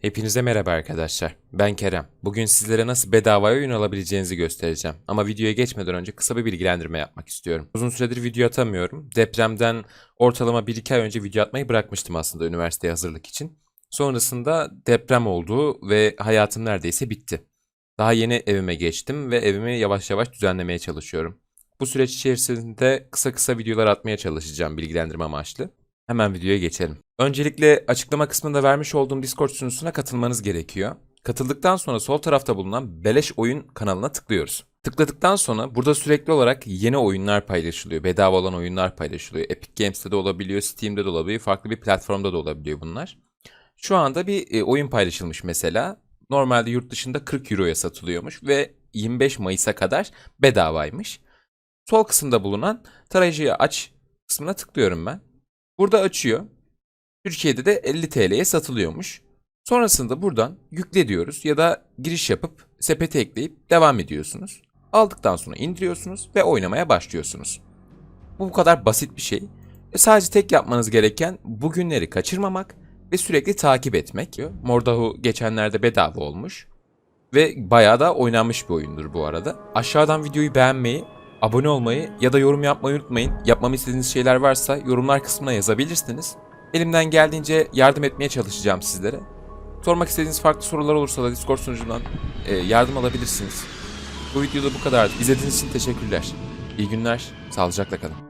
Hepinize merhaba arkadaşlar. Ben Kerem. Bugün sizlere nasıl bedavaya oyun alabileceğinizi göstereceğim. Ama videoya geçmeden önce kısa bir bilgilendirme yapmak istiyorum. Uzun süredir video atamıyorum. Depremden ortalama 1-2 ay önce video atmayı bırakmıştım aslında üniversiteye hazırlık için. Sonrasında deprem oldu ve hayatım neredeyse bitti. Daha yeni evime geçtim ve evimi yavaş yavaş düzenlemeye çalışıyorum. Bu süreç içerisinde kısa kısa videolar atmaya çalışacağım bilgilendirme amaçlı. Hemen videoya geçelim. Öncelikle açıklama kısmında vermiş olduğum Discord sunucusuna katılmanız gerekiyor. Katıldıktan sonra sol tarafta bulunan Beleş Oyun kanalına tıklıyoruz. Tıkladıktan sonra burada sürekli olarak yeni oyunlar paylaşılıyor. Bedava olan oyunlar paylaşılıyor. Epic Games'te de olabiliyor, Steam'de de olabiliyor, farklı bir platformda da olabiliyor bunlar. Şu anda bir e, oyun paylaşılmış mesela. Normalde yurt dışında 40 Euro'ya satılıyormuş ve 25 Mayıs'a kadar bedavaymış. Sol kısımda bulunan tarayıcıyı aç kısmına tıklıyorum ben. Burada açıyor. Türkiye'de de 50 TL'ye satılıyormuş. Sonrasında buradan yükle diyoruz ya da giriş yapıp sepete ekleyip devam ediyorsunuz. Aldıktan sonra indiriyorsunuz ve oynamaya başlıyorsunuz. Bu bu kadar basit bir şey. E, sadece tek yapmanız gereken bugünleri kaçırmamak ve sürekli takip etmek. Mordahu geçenlerde bedava olmuş. Ve bayağı da oynanmış bir oyundur bu arada. Aşağıdan videoyu beğenmeyi, abone olmayı ya da yorum yapmayı unutmayın. Yapmamı istediğiniz şeyler varsa yorumlar kısmına yazabilirsiniz. Elimden geldiğince yardım etmeye çalışacağım sizlere. Sormak istediğiniz farklı sorular olursa da Discord sunucundan e, yardım alabilirsiniz. Bu videoda bu kadardı. İzlediğiniz için teşekkürler. İyi günler, sağlıcakla kalın.